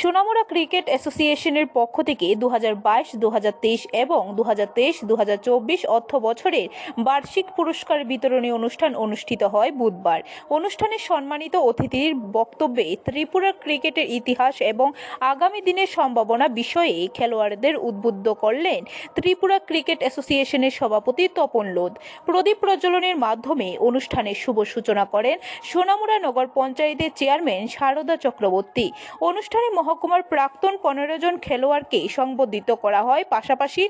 Sonamura cricket অ্যাসোসিয়েশনের পক্ষ থেকে দু হাজার বাইশ দু হাজার তেইশ এবং দু হাজার তেইশ দু হাজার চব্বিশ অর্থ বছরের বার্ষিক পুরস্কার বিতরণী অনুষ্ঠান অনুষ্ঠিত হয় বুধবার। অনুষ্ঠানে সম্মানিত অতিথির বক্তব্যে ত্রিপুরার ক্রিকেটের ইতিহাস এবং আগামী দিনের সম্ভাবনা বিষয়ে খেলোয়াড়দের উদ্বুদ্ধ করলেন ত্রিপুরা ক্রিকেট অ্যাসোসিয়েশনের সভাপতি তপন লোধ। প্রদীপ প্রজ্বলনের মাধ্যমে অনুষ্ঠানের শুভ সূচনা করেন সোনামুড়া নগর পঞ্চায়েতের চেয়ারম্যান শারদা চক্রবর্তী। অনুষ্ঠানে মহকুমার প্রাক্তন পনেরো জন খেলোয়াড়কে সংবর্ধিত করা হয়। পাশাপাশি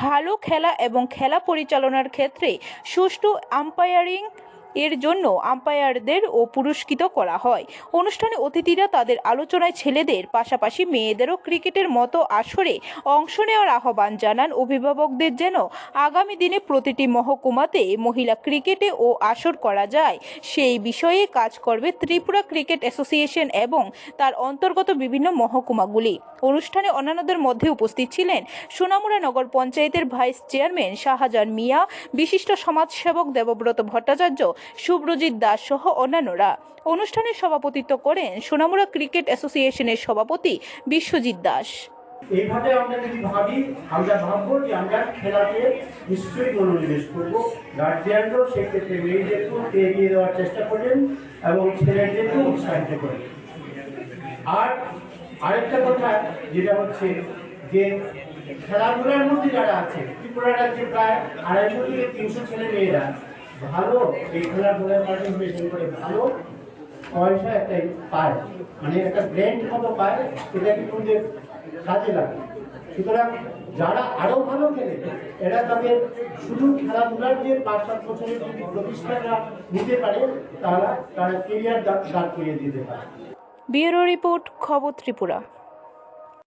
ভালো খেলা এবং খেলা পরিচালনার ক্ষেত্রে সুষ্ঠু আম্পায়ারিং এর জন্য আম্পায়ারদের ও পুরস্কৃত করা হয়। অনুষ্ঠানে অতিথিরা তাদের আলোচনায় ছেলেদের, পাশাপাশি মেয়েদেরও ক্রিকেটের মতো আসরে অংশ নেওয়ার আহ্বান জানান অভিভাবকদের যেন আগামী দিনে প্রতিটি মহকুমাতে মহিলা ক্রিকেটে ও আসর করা যায়। সেই বিষয়ে কাজ করবে ত্রিপুরা ক্রিকেট অ্যাসোসিয়েশন এবং তার অন্তর্গত বিভিন্ন মহকুমাগুলি। অনুষ্ঠানে অন্যান্যদের মধ্যে উপস্থিত ছিলেন সোনামুড়া নগর পঞ্চায়েতের ভাইস চেয়ারম্যান শাহজাহান মিয়া, বিশিষ্ট সমাজসেবক দেবব্রত ভট্টাচার্য শুভ্রজিৎ দাস সহ অন্যান্যরা। অনুষ্ঠানে সভাপতিত্ব করেন সোনামুড়া ক্রিকেট অ্যাসোসিয়েশনের সভাপতি বিশ্বজিৎ দাস। এইভাবে আমরা যদি ভাবি, আমরা ভাববো যে আমরা খেলাতে নিশ্চয়ই মনোনিবেশ করব। গার্জিয়ানরাও সেক্ষেত্রে মেয়েদেরকেও এগিয়ে দেওয়ার চেষ্টা করবেন এবং ছেলেদেরকেও উৎসাহিত করবেন। আর আরেকটা কথা, যেটা হচ্ছে যে খেলাধুলার মধ্যে যারা আছে, ত্রিপুরা রাজ্যে প্রায় আড়াইশো থেকে তিনশো ছেলে মেয়েরা ভালো, এই খেলাধুলায় পার্টিসিপেশন করে ভালো পয়সা একটা পায়। মানে একটা গ্র্যান্ড মতো পায় সেটা কিন্তু কাজে লাগে। সুতরাং যারা আরও ভালো খেলে, এরা তাদের শুধু খেলাধুলার যে পাঁচ সাত বছরের যদি প্রতিষ্ঠানরা নিতে পারে, তারা তারা কেরিয়ার দাঁড় করিয়ে দিতে পারে। ব্যুরো রিপোর্ট, খবর ত্রিপুরা।